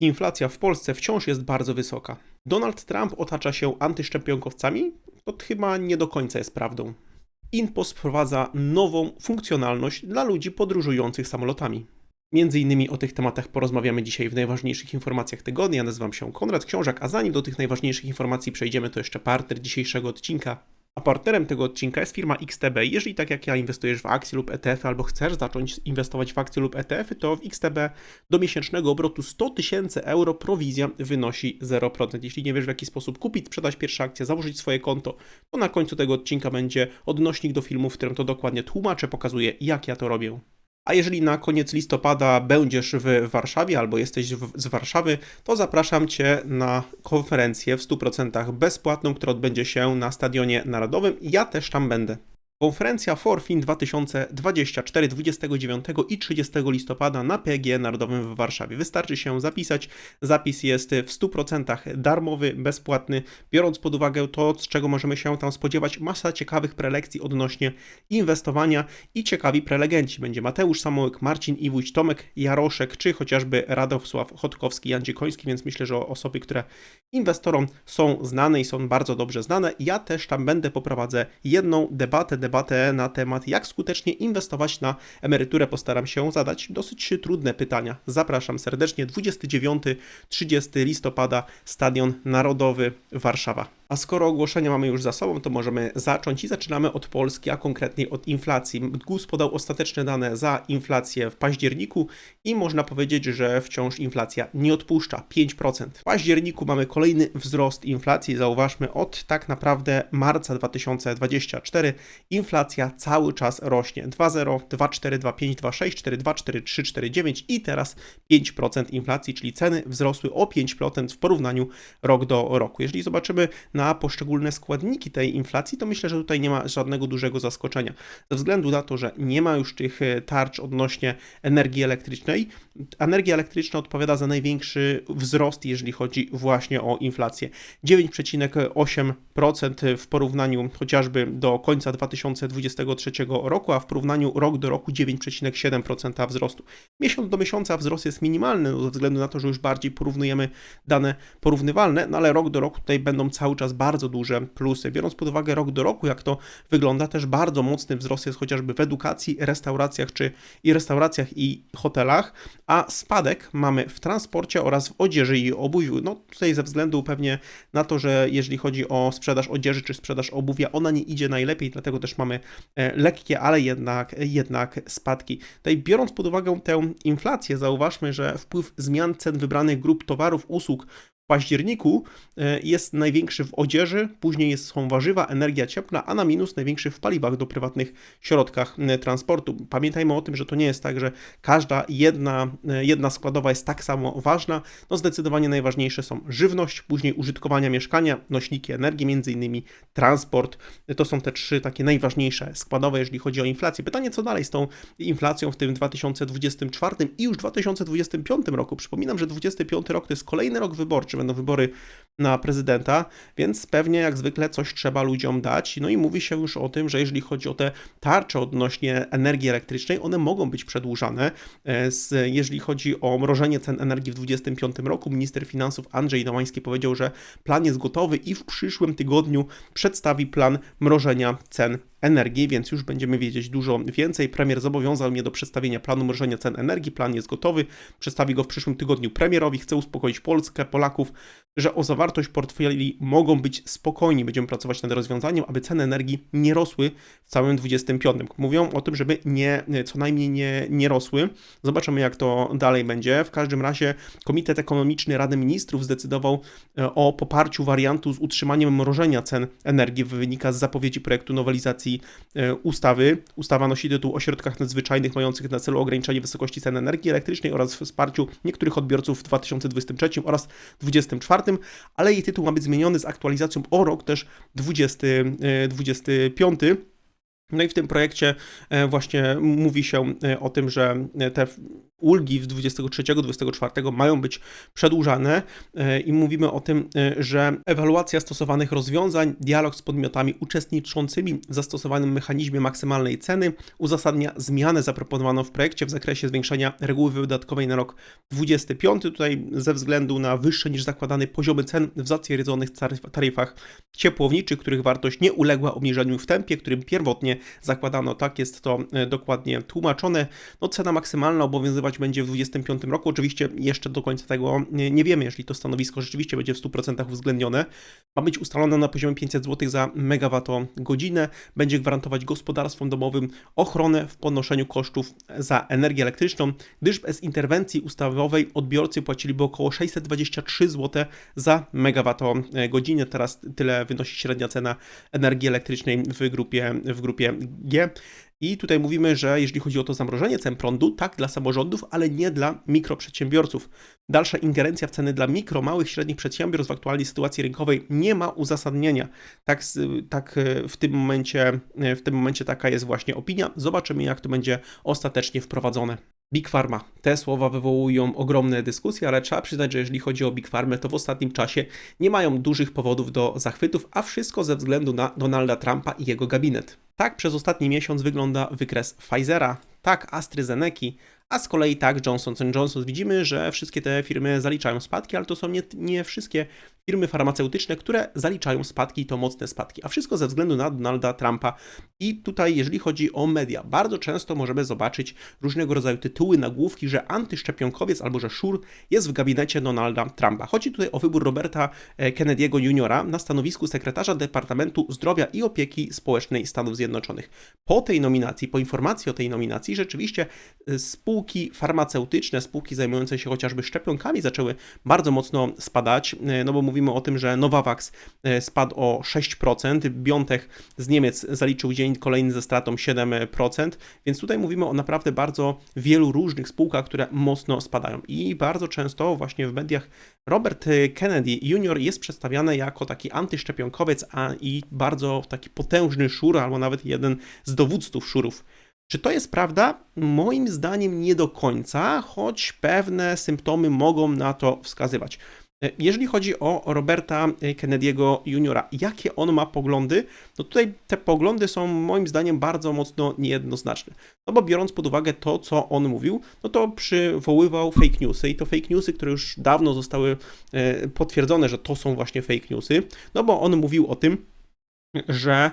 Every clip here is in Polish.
Inflacja w Polsce wciąż jest bardzo wysoka. Donald Trump otacza się antyszczepionkowcami? To chyba nie do końca jest prawdą. InPost wprowadza nową funkcjonalność dla ludzi podróżujących samolotami. Między innymi o tych tematach porozmawiamy dzisiaj w najważniejszych informacjach tygodnia. Nazywam się Konrad Książak, a zanim do tych najważniejszych informacji przejdziemy, to jeszcze partner dzisiejszego odcinka a partnerem tego odcinka jest firma XTB. Jeżeli tak jak ja inwestujesz w akcje lub ETF, albo chcesz zacząć inwestować w akcje lub ETF, to w XTB do miesięcznego obrotu 100 tysięcy euro prowizja wynosi 0%. Jeśli nie wiesz w jaki sposób kupić, sprzedać pierwsze akcje, założyć swoje konto, to na końcu tego odcinka będzie odnośnik do filmu, w którym to dokładnie tłumaczę, pokazuję jak ja to robię. A jeżeli na koniec listopada będziesz w Warszawie albo jesteś w, z Warszawy, to zapraszam Cię na konferencję w 100% bezpłatną, która odbędzie się na Stadionie Narodowym. Ja też tam będę. Konferencja Forfin 2024 29 i 30 listopada na PG Narodowym w Warszawie. Wystarczy się zapisać. Zapis jest w 100% darmowy, bezpłatny. Biorąc pod uwagę to, z czego możemy się tam spodziewać, masa ciekawych prelekcji odnośnie inwestowania i ciekawi prelegenci. Będzie Mateusz Samołek, Marcin Iwójć, Tomek Jaroszek, czy chociażby Radosław Chodkowski, Jan Dziekoński, więc myślę, że osoby, które inwestorom są znane i są bardzo dobrze znane. Ja też tam będę, poprowadzę jedną debatę, debatę na temat, jak skutecznie inwestować na emeryturę. Postaram się zadać dosyć trudne pytania. Zapraszam serdecznie 29-30 listopada, Stadion Narodowy Warszawa. A skoro ogłoszenia mamy już za sobą, to możemy zacząć i zaczynamy od Polski, a konkretniej od inflacji. GUS podał ostateczne dane za inflację w październiku i można powiedzieć, że wciąż inflacja nie odpuszcza 5%. W październiku mamy kolejny wzrost inflacji. Zauważmy, od tak naprawdę marca 2024 inflacja cały czas rośnie. 2,0, 2,4, 2,5, 2,6, 4,2, 4,3, 4,9 i teraz 5% inflacji, czyli ceny wzrosły o 5% w porównaniu rok do roku. Jeżeli zobaczymy poszczególne składniki tej inflacji, to myślę, że tutaj nie ma żadnego dużego zaskoczenia. Ze względu na to, że nie ma już tych e, tarcz odnośnie energii elektrycznej, energia elektryczna odpowiada za największy wzrost, jeżeli chodzi właśnie o inflację. 9,8% w porównaniu chociażby do końca 2023 roku, a w porównaniu rok do roku 9,7% wzrostu. Miesiąc do miesiąca wzrost jest minimalny, no, ze względu na to, że już bardziej porównujemy dane porównywalne, no ale rok do roku tutaj będą cały czas bardzo duże plusy. Biorąc pod uwagę rok do roku, jak to wygląda, też bardzo mocny wzrost jest chociażby w edukacji, restauracjach czy i restauracjach i hotelach, a spadek mamy w transporcie oraz w odzieży i obuwiu. No tutaj ze względu pewnie na to, że jeżeli chodzi o sprzedaż odzieży czy sprzedaż obuwia, ona nie idzie najlepiej, dlatego też mamy e, lekkie, ale jednak, jednak spadki. Tutaj biorąc pod uwagę tę inflację, zauważmy, że wpływ zmian cen wybranych grup towarów, usług październiku e, jest największy w odzieży, później są warzywa, energia cieplna, a na minus największy w paliwach do prywatnych środkach e, transportu. Pamiętajmy o tym, że to nie jest tak, że każda jedna, e, jedna składowa jest tak samo ważna. No zdecydowanie najważniejsze są żywność, później użytkowania mieszkania, nośniki energii, między innymi transport. To są te trzy takie najważniejsze składowe, jeżeli chodzi o inflację. Pytanie, co dalej z tą inflacją w tym 2024 i już 2025 roku. Przypominam, że 2025 rok to jest kolejny rok wyborczy będą wybory na prezydenta, więc pewnie jak zwykle coś trzeba ludziom dać. No i mówi się już o tym, że jeżeli chodzi o te tarcze odnośnie energii elektrycznej, one mogą być przedłużane. E, jeżeli chodzi o mrożenie cen energii w 2025 roku, minister finansów Andrzej Domański powiedział, że plan jest gotowy i w przyszłym tygodniu przedstawi plan mrożenia cen energii, więc już będziemy wiedzieć dużo więcej. Premier zobowiązał mnie do przedstawienia planu mrożenia cen energii. Plan jest gotowy. Przedstawi go w przyszłym tygodniu premierowi. Chcę uspokoić Polskę, Polaków, że o zawartość portfeli mogą być spokojni. Będziemy pracować nad rozwiązaniem, aby ceny energii nie rosły w całym 25. Mówią o tym, żeby nie, co najmniej nie, nie rosły. Zobaczymy, jak to dalej będzie. W każdym razie Komitet Ekonomiczny Rady Ministrów zdecydował e, o poparciu wariantu z utrzymaniem mrożenia cen energii. Wynika z zapowiedzi projektu nowelizacji E, ustawy. Ustawa nosi tytuł o środkach nadzwyczajnych mających na celu ograniczenie wysokości cen energii elektrycznej oraz wsparciu niektórych odbiorców w 2023 oraz 2024, ale jej tytuł ma być zmieniony z aktualizacją o rok też 2025. No i w tym projekcie e, właśnie mówi się e, o tym, że te ulgi w 23-24 mają być przedłużane e, i mówimy o tym, że ewaluacja stosowanych rozwiązań, dialog z podmiotami uczestniczącymi w zastosowanym mechanizmie maksymalnej ceny uzasadnia zmianę zaproponowaną w projekcie w zakresie zwiększenia reguły wydatkowej na rok 25. Tutaj ze względu na wyższe niż zakładany poziomy cen w zatwierdzonych taryfach ciepłowniczych, których wartość nie uległa obniżeniu w tempie, którym pierwotnie zakładano, tak jest to e, dokładnie tłumaczone. No, cena maksymalna obowiązywać będzie w 2025 roku. Oczywiście jeszcze do końca tego nie wiemy, jeżeli to stanowisko rzeczywiście będzie w 100% uwzględnione. Ma być ustalone na poziomie 500 zł za megawattogodzinę. Będzie gwarantować gospodarstwom domowym ochronę w ponoszeniu kosztów za energię elektryczną, gdyż bez interwencji ustawowej odbiorcy płaciliby około 623 zł za megawattogodzinę. Teraz tyle wynosi średnia cena energii elektrycznej w grupie, w grupie G. I tutaj mówimy, że jeśli chodzi o to zamrożenie cen prądu, tak dla samorządów, ale nie dla mikroprzedsiębiorców. Dalsza ingerencja w ceny dla mikro, małych, średnich przedsiębiorstw w aktualnej sytuacji rynkowej nie ma uzasadnienia. Tak, tak e, w, tym momencie, e, w tym momencie taka jest właśnie opinia. Zobaczymy, jak to będzie ostatecznie wprowadzone. Big Pharma. Te słowa wywołują ogromne dyskusje, ale trzeba przyznać, że jeżeli chodzi o Big Pharma, to w ostatnim czasie nie mają dużych powodów do zachwytów, a wszystko ze względu na Donalda Trumpa i jego gabinet. Tak przez ostatni miesiąc wygląda wykres Pfizera, tak AstraZeneca, a z kolei tak Johnson Johnson. Widzimy, że wszystkie te firmy zaliczają spadki, ale to są nie, nie wszystkie firmy farmaceutyczne, które zaliczają spadki i to mocne spadki, a wszystko ze względu na Donalda Trumpa. I tutaj, jeżeli chodzi o media, bardzo często możemy zobaczyć różnego rodzaju tytuły, nagłówki, że antyszczepionkowiec albo że szur jest w gabinecie Donalda Trumpa. Chodzi tutaj o wybór Roberta e, Kennedy'ego Jr. na stanowisku sekretarza Departamentu Zdrowia i Opieki Społecznej Stanów Zjednoczonych. Po tej nominacji, po informacji o tej nominacji, rzeczywiście e, spółki farmaceutyczne, spółki zajmujące się chociażby szczepionkami zaczęły bardzo mocno spadać, e, no bo mówimy o tym, że Novavax e, spadł o 6%, Biontech z Niemiec zaliczył dzień kolejny ze stratą 7%, więc tutaj mówimy o naprawdę bardzo wielu różnych spółkach, które mocno spadają. I bardzo często właśnie w mediach Robert Kennedy Jr. jest przedstawiany jako taki antyszczepionkowiec, a i bardzo taki potężny szur, albo nawet jeden z dowódców szurów. Czy to jest prawda? Moim zdaniem nie do końca, choć pewne symptomy mogą na to wskazywać. E, jeżeli chodzi o Roberta Kennedy'ego Jr., jakie on ma poglądy, no tutaj te poglądy są moim zdaniem bardzo mocno niejednoznaczne. No bo biorąc pod uwagę to, co on mówił, no to przywoływał fake newsy i to fake newsy, które już dawno zostały e, potwierdzone, że to są właśnie fake newsy, no bo on mówił o tym, że e,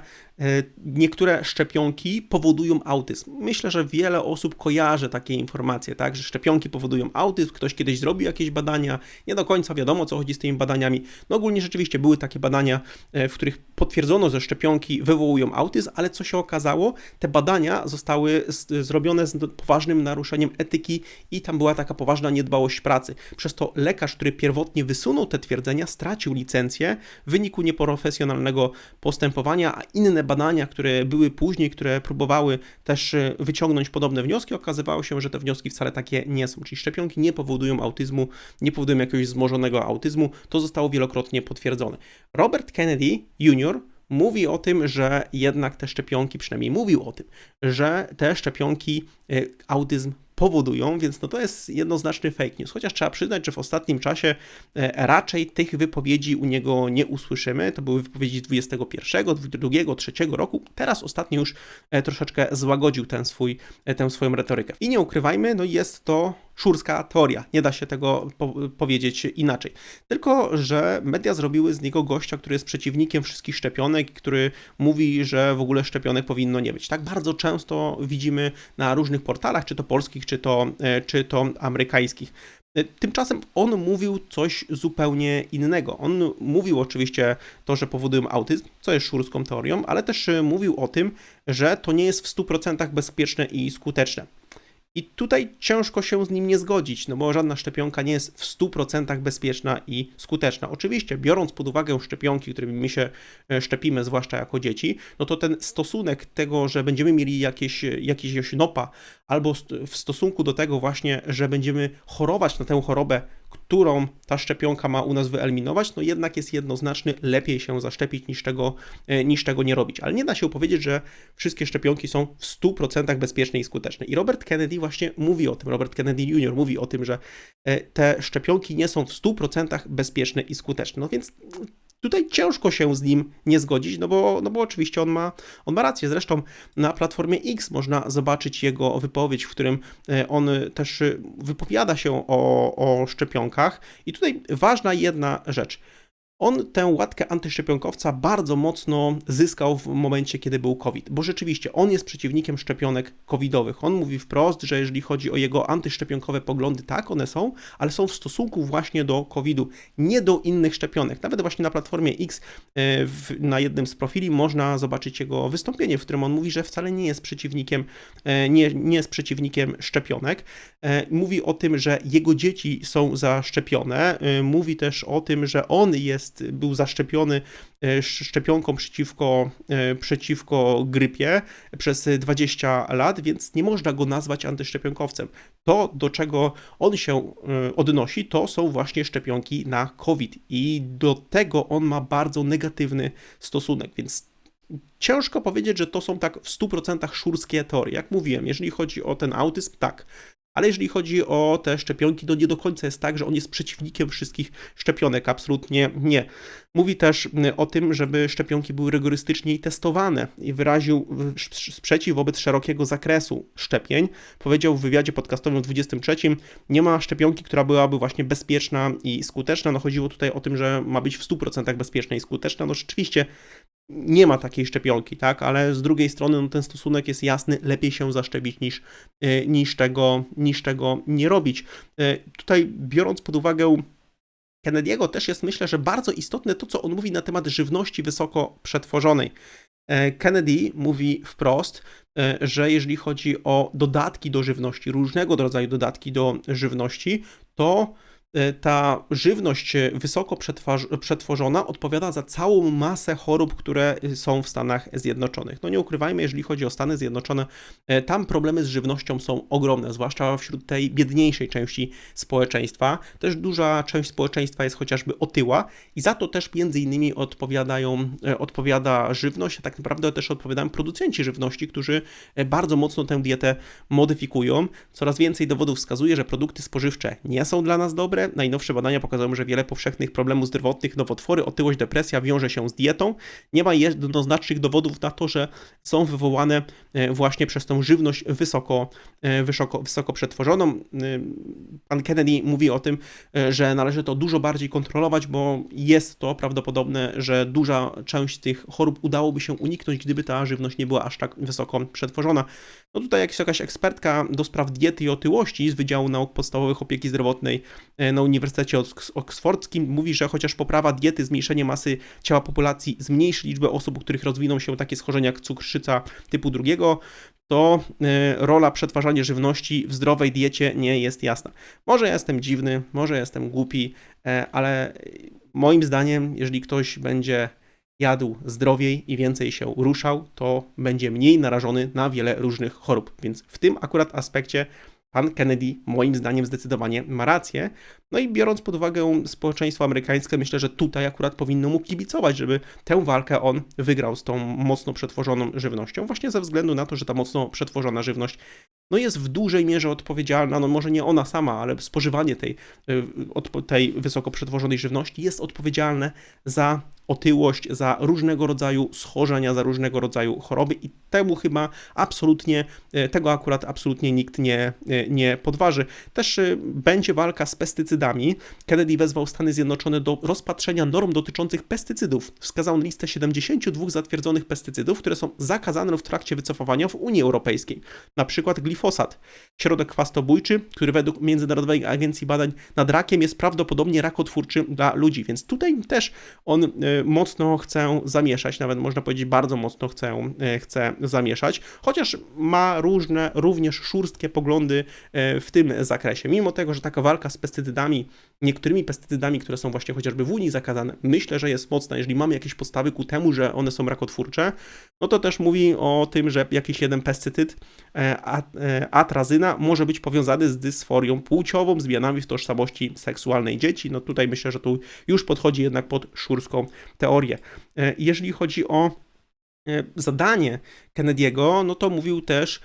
niektóre szczepionki powodują autyzm. Myślę, że wiele osób kojarzy takie informacje, tak, że szczepionki powodują autyzm, ktoś kiedyś zrobił jakieś badania, nie do końca wiadomo, co chodzi z tymi badaniami. No ogólnie rzeczywiście były takie badania, e, w których potwierdzono, że szczepionki wywołują autyzm, ale co się okazało, te badania zostały zrobione z poważnym naruszeniem etyki i tam była taka poważna niedbałość pracy. Przez to lekarz, który pierwotnie wysunął te twierdzenia, stracił licencję w wyniku nieprofesjonalnego postępowania, a inne badania, które były później, które próbowały też e, wyciągnąć podobne wnioski, okazywało się, że te wnioski wcale takie nie są. Czyli szczepionki nie powodują autyzmu, nie powodują jakiegoś wzmożonego autyzmu. To zostało wielokrotnie potwierdzone. Robert Kennedy Jr mówi o tym, że jednak te szczepionki, przynajmniej mówił o tym, że te szczepionki e, autyzm powodują, więc no to jest jednoznaczny fake news. Chociaż trzeba przyznać, że w ostatnim czasie e, raczej tych wypowiedzi u niego nie usłyszymy. To były wypowiedzi 21, 22, 3 roku. Teraz ostatnio już e, troszeczkę złagodził ten swój, e, tę swoją retorykę. I nie ukrywajmy, no jest to szurska teoria. Nie da się tego po powiedzieć inaczej. Tylko, że media zrobiły z niego gościa, który jest przeciwnikiem wszystkich szczepionek, który mówi, że w ogóle szczepionek powinno nie być. Tak bardzo często widzimy na różnych portalach, czy to polskich, czy to, e, czy to amerykańskich. E, tymczasem on mówił coś zupełnie innego. On mówił oczywiście to, że powodują autyzm, co jest szurską teorią, ale też e, mówił o tym, że to nie jest w 100% bezpieczne i skuteczne. I tutaj ciężko się z nim nie zgodzić, no bo żadna szczepionka nie jest w 100% bezpieczna i skuteczna. Oczywiście, biorąc pod uwagę szczepionki, którymi my się e, szczepimy, zwłaszcza jako dzieci, no to ten stosunek tego, że będziemy mieli jakieś, jakieś nopa, albo w stosunku do tego właśnie, że będziemy chorować na tę chorobę którą ta szczepionka ma u nas wyeliminować, no jednak jest jednoznaczny, lepiej się zaszczepić niż tego, e, niż tego nie robić. Ale nie da się powiedzieć, że wszystkie szczepionki są w 100% bezpieczne i skuteczne. I Robert Kennedy właśnie mówi o tym, Robert Kennedy Jr. mówi o tym, że e, te szczepionki nie są w 100% bezpieczne i skuteczne. No więc tutaj ciężko się z nim nie zgodzić, no bo, no bo oczywiście on ma, on ma rację. Zresztą na platformie X można zobaczyć jego wypowiedź, w którym e, on też wypowiada się o, o szczepionkach. I tutaj ważna jedna rzecz. On tę łatkę antyszczepionkowca bardzo mocno zyskał w momencie, kiedy był COVID, bo rzeczywiście on jest przeciwnikiem szczepionek covidowych. On mówi wprost, że jeżeli chodzi o jego antyszczepionkowe poglądy, tak, one są, ale są w stosunku właśnie do COVIDu, nie do innych szczepionek. Nawet właśnie na platformie X e, na jednym z profili można zobaczyć jego wystąpienie, w którym on mówi, że wcale nie jest przeciwnikiem, e, nie, nie jest przeciwnikiem szczepionek. E, mówi o tym, że jego dzieci są zaszczepione. Mówi też o tym, że on jest jest, był zaszczepiony e, szczepionką przeciwko, e, przeciwko grypie przez 20 lat, więc nie można go nazwać antyszczepionkowcem. To, do czego on się e, odnosi, to są właśnie szczepionki na COVID i do tego on ma bardzo negatywny stosunek, więc Ciężko powiedzieć, że to są tak w 100% szurskie teorie. Jak mówiłem, jeżeli chodzi o ten autyzm, tak, ale jeżeli chodzi o te szczepionki, to nie do końca jest tak, że on jest przeciwnikiem wszystkich szczepionek. Absolutnie nie. Mówi też o tym, żeby szczepionki były rygorystycznie testowane i wyraził sprzeciw wobec szerokiego zakresu szczepień. Powiedział w wywiadzie podcastowym w 23, nie ma szczepionki, która byłaby właśnie bezpieczna i skuteczna. No chodziło tutaj o tym, że ma być w 100% bezpieczna i skuteczna. No rzeczywiście nie ma takiej szczepionki, tak, ale z drugiej strony no, ten stosunek jest jasny, lepiej się zaszczepić niż, e, niż, tego, niż tego nie robić. E, tutaj biorąc pod uwagę Kennedy'ego też jest myślę, że bardzo istotne to, co on mówi na temat żywności wysoko przetworzonej. E, Kennedy mówi wprost, że jeżeli chodzi o dodatki do żywności, różnego rodzaju dodatki do żywności, to E, ta żywność wysoko przetworzona odpowiada za całą masę chorób, które są w Stanach Zjednoczonych. No nie ukrywajmy, jeżeli chodzi o Stany Zjednoczone, e, tam problemy z żywnością są ogromne, zwłaszcza wśród tej biedniejszej części społeczeństwa. Też duża część społeczeństwa jest chociażby otyła i za to też między innymi odpowiadają, e, odpowiada żywność, a tak naprawdę też odpowiadają producenci żywności, którzy bardzo mocno tę dietę modyfikują. Coraz więcej dowodów wskazuje, że produkty spożywcze nie są dla nas dobre, Najnowsze badania pokazują, że wiele powszechnych problemów zdrowotnych, nowotwory, otyłość, depresja wiąże się z dietą. Nie ma jednoznacznych dowodów na to, że są wywołane e, właśnie przez tą żywność wysoko, e, wysoko, wysoko przetworzoną. E, pan Kennedy mówi o tym, że należy to dużo bardziej kontrolować, bo jest to prawdopodobne, że duża część tych chorób udałoby się uniknąć, gdyby ta żywność nie była aż tak wysoko przetworzona. No tutaj jakaś, jakaś ekspertka do spraw diety i otyłości z Wydziału Nauk Podstawowych Opieki Zdrowotnej na Uniwersytecie Oksfordzkim mówi, że chociaż poprawa diety, zmniejszenie masy ciała populacji zmniejszy liczbę osób, u których rozwiną się takie schorzenia jak cukrzyca typu drugiego, to e, rola przetwarzania żywności w zdrowej diecie nie jest jasna. Może jestem dziwny, może jestem głupi, e, ale moim zdaniem, jeżeli ktoś będzie jadł zdrowiej i więcej się ruszał, to będzie mniej narażony na wiele różnych chorób. Więc w tym akurat aspekcie pan Kennedy moim zdaniem zdecydowanie ma rację. No i biorąc pod uwagę społeczeństwo amerykańskie, myślę, że tutaj akurat powinno mu kibicować, żeby tę walkę on wygrał z tą mocno przetworzoną żywnością, właśnie ze względu na to, że ta mocno przetworzona żywność no jest w dużej mierze odpowiedzialna, no może nie ona sama, ale spożywanie tej, y, tej wysoko przetworzonej żywności jest odpowiedzialne za otyłość, za różnego rodzaju schorzenia, za różnego rodzaju choroby i temu chyba absolutnie, y, tego akurat absolutnie nikt nie, y, nie podważy. Też będzie walka z pestycydami. Kennedy wezwał Stany Zjednoczone do rozpatrzenia norm dotyczących pestycydów. Wskazał listę 72 zatwierdzonych pestycydów, które są zakazane w trakcie wycofywania w Unii Europejskiej. Na przykład glifosat. Środek chwastobójczy, który według Międzynarodowej Agencji Badań nad Rakiem jest prawdopodobnie rakotwórczy dla ludzi, więc tutaj też on e, mocno chce zamieszać, nawet można powiedzieć bardzo mocno chce, e, chce zamieszać, chociaż ma różne, również szurstkie poglądy e, w tym zakresie. Mimo tego, że taka walka z pestycydami niektórymi pestycydami, które są właśnie chociażby w Unii zakazane, myślę, że jest mocna. Jeżeli mamy jakieś podstawy ku temu, że one są rakotwórcze, no to też mówi o tym, że jakiś jeden pestycyd, e, e, atrazyna, może być powiązany z dysforią płciową, zmianami w tożsamości seksualnej dzieci. No tutaj myślę, że tu już podchodzi jednak pod szurską teorię. E, jeżeli chodzi o zadanie Kennedy'ego, no to mówił też,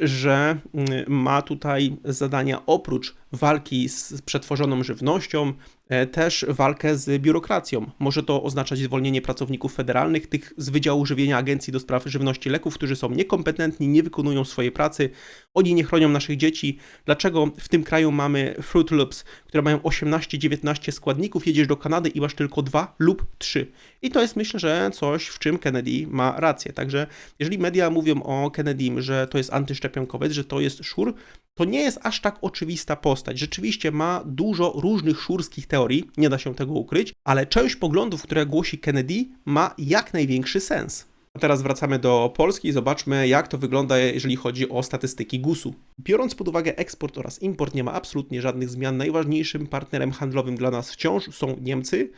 że mm, ma tutaj zadania oprócz walki z przetworzoną żywnością, e, też walkę z biurokracją. Może to oznaczać zwolnienie pracowników federalnych, tych z Wydziału Żywienia Agencji do Spraw Żywności Leków, którzy są niekompetentni, nie wykonują swojej pracy, oni nie chronią naszych dzieci. Dlaczego w tym kraju mamy Fruit Loops, które mają 18-19 składników, jedziesz do Kanady i masz tylko dwa lub trzy. I to jest myślę, że coś, w czym Kennedy ma rację. Także jeżeli media mówią o Kennedym, że to jest antyszczepionkowiec, że to jest szur, to nie jest aż tak oczywista postać. Rzeczywiście ma dużo różnych szurskich teorii, nie da się tego ukryć, ale część poglądów, które głosi Kennedy, ma jak największy sens. A teraz wracamy do Polski i zobaczmy, jak to wygląda, jeżeli chodzi o statystyki GUS-u. Biorąc pod uwagę eksport oraz import, nie ma absolutnie żadnych zmian. Najważniejszym partnerem handlowym dla nas wciąż są Niemcy,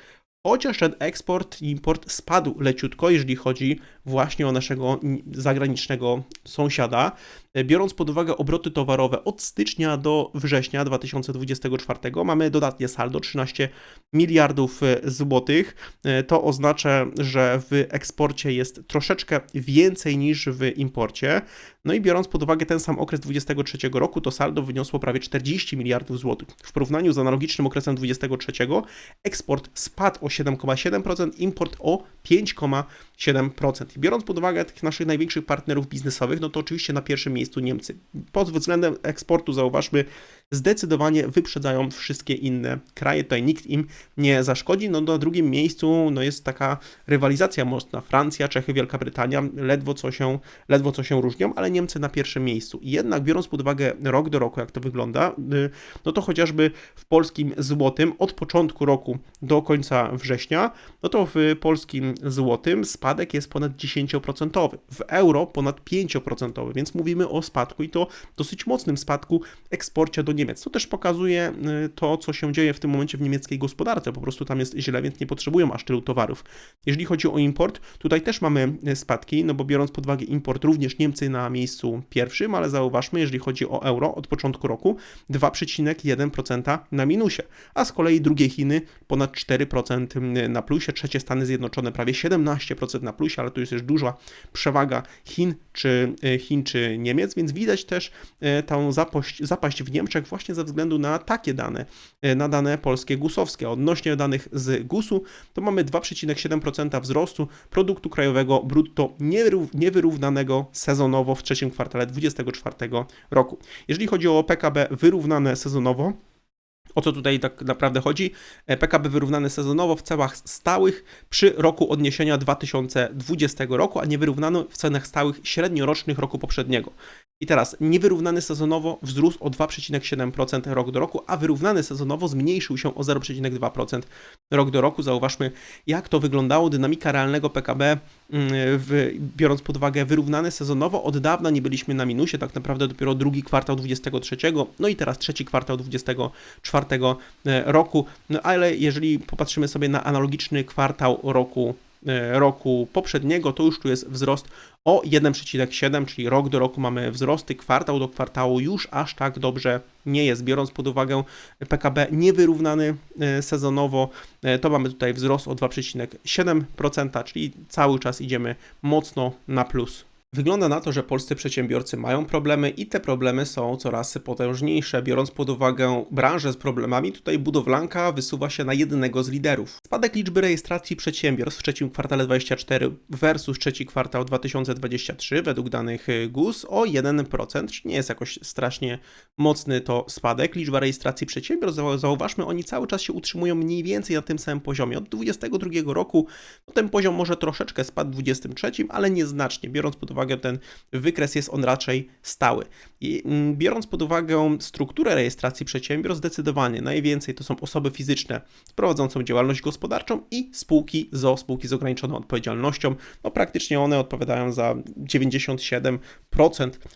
chociaż ten eksport i import spadł leciutko, jeżeli chodzi właśnie o naszego zagranicznego sąsiada. Biorąc pod uwagę obroty towarowe od stycznia do września 2024 mamy dodatnie saldo 13 miliardów złotych. To oznacza, że w eksporcie jest troszeczkę więcej niż w imporcie. No i biorąc pod uwagę ten sam okres 2023 roku, to saldo wyniosło prawie 40 miliardów złotych. W porównaniu z analogicznym okresem 2023 eksport spadł o 7,7%, import o 5,7%. Biorąc pod uwagę tych naszych największych partnerów biznesowych, no to oczywiście na pierwszym miejscu Niemcy. Pod względem eksportu zauważmy, zdecydowanie wyprzedzają wszystkie inne kraje. Tutaj nikt im nie zaszkodzi. No na drugim miejscu no jest taka rywalizacja mocna. Francja, Czechy, Wielka Brytania ledwo co się, ledwo co się różnią, ale Niemcy na pierwszym miejscu. Jednak biorąc pod uwagę rok do roku, jak to wygląda, y, no to chociażby w polskim złotym od początku roku do końca września, no to w polskim złotym spadek jest ponad 10%, w euro ponad 5%, więc mówimy o spadku i to dosyć mocnym spadku eksporcie do Niemiec. To też pokazuje y, to, co się dzieje w tym momencie w niemieckiej gospodarce. Po prostu tam jest źle, więc nie potrzebują aż tylu towarów. Jeżeli chodzi o import, tutaj też mamy y, spadki, no bo biorąc pod uwagę import, również Niemcy na miejscu pierwszym, ale zauważmy, jeżeli chodzi o euro od początku roku 2,1% na minusie, a z kolei drugie Chiny ponad 4% y, na plusie, trzecie Stany Zjednoczone prawie 17% na plusie, ale tu jest już duża przewaga Chin czy Chin czy Niemiec, więc widać też tą zapaść, zapaść w Niemczech właśnie ze względu na takie dane, e, na dane polskie gusowskie. Odnośnie danych z GUS-u, to mamy 2,7% wzrostu produktu krajowego brutto niewyrównanego sezonowo w trzecim kwartale 2024 roku. Jeżeli chodzi o PKB wyrównane sezonowo, o co tutaj tak naprawdę chodzi? E, PKB wyrównane sezonowo w cenach stałych przy roku odniesienia 2020 roku, a nie wyrównane w cenach stałych średniorocznych roku poprzedniego. I teraz niewyrównany sezonowo wzrósł o 2,7% rok do roku, a wyrównany sezonowo zmniejszył się o 0,2% rok do roku. Zauważmy, jak to wyglądało. Dynamika realnego PKB, mm, w, biorąc pod uwagę wyrównany sezonowo, od dawna nie byliśmy na minusie, tak naprawdę dopiero drugi kwartał 23, no i teraz trzeci kwartał 24 e, roku. No ale jeżeli popatrzymy sobie na analogiczny kwartał roku roku poprzedniego, to już tu jest wzrost o 1,7, czyli rok do roku mamy wzrosty, kwartał do kwartału już aż tak dobrze nie jest. Biorąc pod uwagę PKB niewyrównany e, sezonowo, e, to mamy tutaj wzrost o 2,7%, czyli cały czas idziemy mocno na plus. Wygląda na to, że polscy przedsiębiorcy mają problemy i te problemy są coraz potężniejsze. Biorąc pod uwagę branżę z problemami, tutaj budowlanka wysuwa się na jednego z liderów. Spadek liczby rejestracji przedsiębiorstw w trzecim kwartale 2024 versus trzeci kwartał 2023 według danych GUS o 1%, czyli nie jest jakoś strasznie mocny to spadek. Liczba rejestracji przedsiębiorstw, zauważmy, oni cały czas się utrzymują mniej więcej na tym samym poziomie. Od 2022 roku no ten poziom może troszeczkę spadł w 2023, ale nieznacznie, biorąc pod uwagę uwagę ten wykres, jest on raczej stały. I mm, biorąc pod uwagę strukturę rejestracji przedsiębiorstw, zdecydowanie najwięcej to są osoby fizyczne z prowadzącą działalność gospodarczą i spółki ZO, spółki z ograniczoną odpowiedzialnością. No praktycznie one odpowiadają za 97%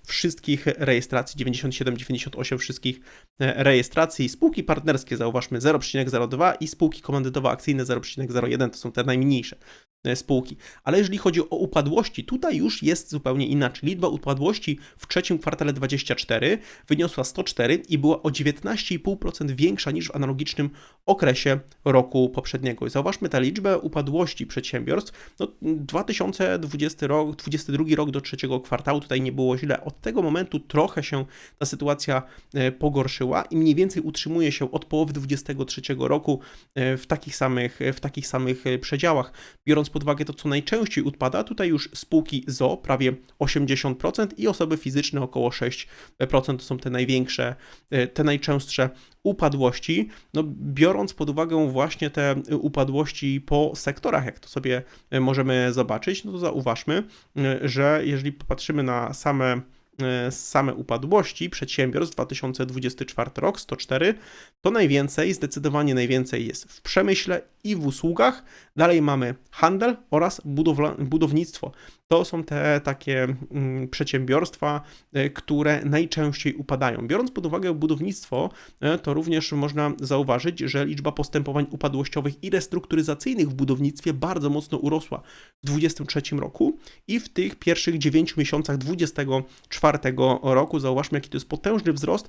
wszystkich rejestracji, 97-98% wszystkich e, rejestracji. Spółki partnerskie zauważmy 0,02 i spółki komandytowo-akcyjne 0,01 to są te najmniejsze. E, spółki. Ale jeżeli chodzi o upadłości, tutaj już jest zupełnie inaczej. Liczba upadłości w trzecim kwartale 24 wyniosła 104 i była o 19,5% większa niż w analogicznym okresie roku poprzedniego. I zauważmy tę liczbę upadłości przedsiębiorstw. No, 2020 rok, 2022 rok do trzeciego kwartału tutaj nie było źle. Od tego momentu trochę się ta sytuacja e, pogorszyła i mniej więcej utrzymuje się od połowy 2023 roku e, w takich samych, w takich samych przedziałach. Biorąc pod uwagę to, co najczęściej odpada, tutaj już spółki ZO prawie 80% i osoby fizyczne około 6% to są te największe, e, te najczęstsze upadłości. No, biorąc pod uwagę właśnie te upadłości po sektorach, jak to sobie e, możemy zobaczyć, no to zauważmy, e, że jeżeli popatrzymy na same same upadłości przedsiębiorstw 2024 rok 104, to najwięcej, zdecydowanie najwięcej jest w przemyśle i w usługach. Dalej mamy handel oraz budownictwo. To są te takie mm, przedsiębiorstwa, e, które najczęściej upadają. Biorąc pod uwagę budownictwo, e, to również można zauważyć, że liczba postępowań upadłościowych i restrukturyzacyjnych w budownictwie bardzo mocno urosła w 2023 roku i w tych pierwszych 9 miesiącach 2024 roku. Zauważmy, jaki to jest potężny wzrost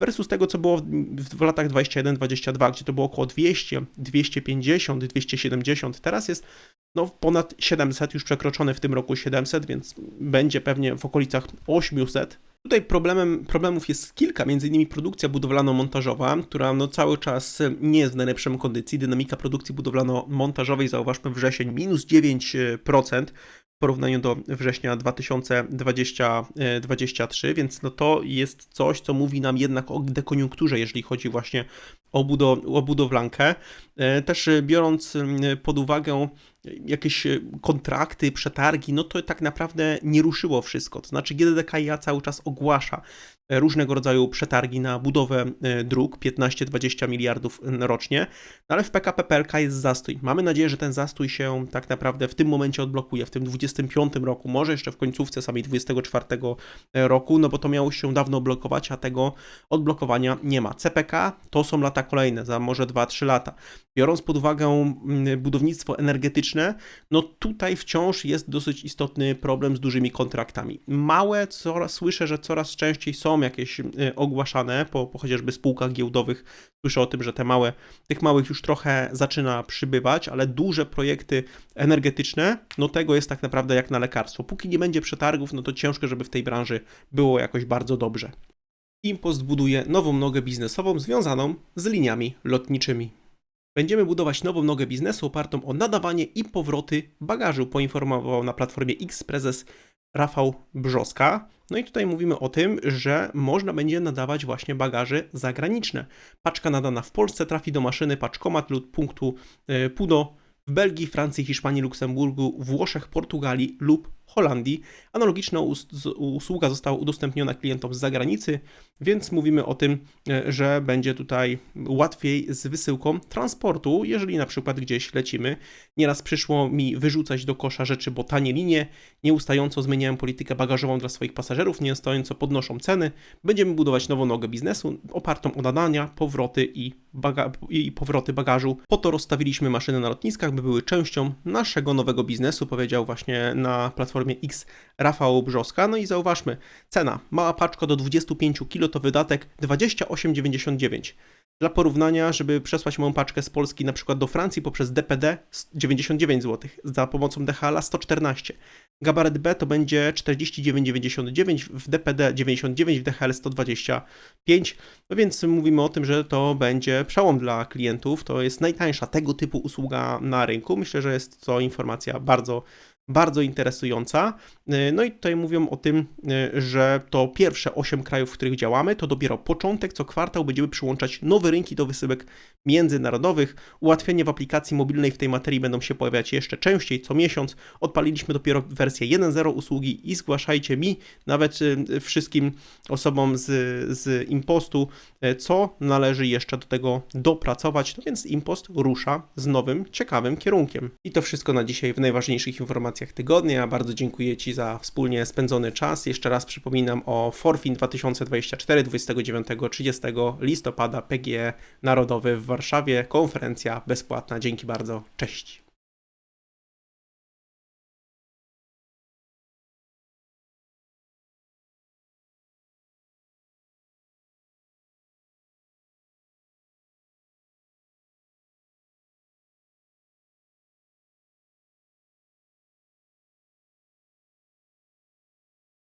versus tego, co było w, w latach 21-22, gdzie to było około 200, 250, 270. Teraz jest no, ponad 700, już przekroczone w tym roku 700, więc będzie pewnie w okolicach 800. Tutaj problemem, problemów jest kilka, innymi produkcja budowlano-montażowa, która no cały czas nie jest w najlepszym kondycji. Dynamika produkcji budowlano-montażowej, zauważmy wrzesień, minus 9%, w porównaniu do września 2023, więc no to jest coś, co mówi nam jednak o dekoniunkturze, jeżeli chodzi właśnie o, budow o budowlankę. E, też biorąc pod uwagę jakieś kontrakty, przetargi, no to tak naprawdę nie ruszyło wszystko. To znaczy GDDKiA cały czas ogłasza różnego rodzaju przetargi na budowę e, dróg 15-20 miliardów rocznie, no ale w PKP PLK jest zastój. Mamy nadzieję, że ten zastój się tak naprawdę w tym momencie odblokuje, w tym 25 roku, może jeszcze w końcówce samej 24 e, roku, no bo to miało się dawno blokować, a tego odblokowania nie ma. CPK to są lata kolejne, za może 2-3 lata. Biorąc pod uwagę budownictwo energetyczne, no tutaj wciąż jest dosyć istotny problem z dużymi kontraktami. Małe, słyszę, że coraz częściej są jakieś y, ogłaszane po, po chociażby spółkach giełdowych. Słyszę o tym, że te małe, tych małych już trochę zaczyna przybywać, ale duże projekty energetyczne, no tego jest tak naprawdę jak na lekarstwo. Póki nie będzie przetargów, no to ciężko, żeby w tej branży było jakoś bardzo dobrze. Impost buduje nową nogę biznesową związaną z liniami lotniczymi. Będziemy budować nową nogę biznesu opartą o nadawanie i powroty bagażu, poinformował na platformie X prezes Rafał Brzoska. No i tutaj mówimy o tym, że można będzie nadawać właśnie bagaże zagraniczne. Paczka nadana w Polsce trafi do maszyny paczkomat lub punktu e, PUDO w Belgii, Francji, Hiszpanii, Luksemburgu, Włoszech, Portugalii lub Holandii. Analogiczna usługa została udostępniona klientom z zagranicy, więc mówimy o tym, e, że będzie tutaj łatwiej z wysyłką transportu, jeżeli na przykład gdzieś lecimy. Nieraz przyszło mi wyrzucać do kosza rzeczy, bo tanie linie nieustająco zmieniają politykę bagażową dla swoich pasażerów, nieustająco podnoszą ceny. Będziemy budować nową nogę biznesu opartą o nadania, powroty i, baga i powroty bagażu. Po to rozstawiliśmy maszyny na lotniskach, by były częścią naszego nowego biznesu, powiedział właśnie na platformie platformie X Rafał Brzoska. No i zauważmy, cena, mała paczka do 25 kg to wydatek 28,99. Dla porównania, żeby przesłać moją paczkę z Polski na przykład do Francji poprzez DPD 99 zł, za pomocą DHL 114. Gabaret B to będzie 49,99, w DPD 99, w DHL 125. No więc mówimy o tym, że to będzie przełom dla klientów. To jest najtańsza tego typu usługa na rynku. Myślę, że jest to informacja bardzo bardzo interesująca. E, No i tutaj mówią o tym, e, że to pierwsze 8 krajów, w których działamy, to dopiero początek. Co kwartał będziemy przyłączać nowe rynki do wysyłek międzynarodowych. Ułatwienia w aplikacji mobilnej w tej materii będą się pojawiać jeszcze częściej, co miesiąc. Odpaliliśmy dopiero wersję 1.0 usługi i zgłaszajcie mi, nawet e, wszystkim osobom z, z Impostu, co należy jeszcze do tego dopracować. No więc Impost rusza z nowym, ciekawym kierunkiem. I to wszystko na dzisiaj w najważniejszych informacjach tygodnia. Bardzo dziękuję Ci za wspólnie spędzony czas. Jeszcze raz przypominam o Forfin 2024 29-30 listopada PGE Narodowy w Warszawie. Konferencja bezpłatna. Dzięki bardzo. Cześć.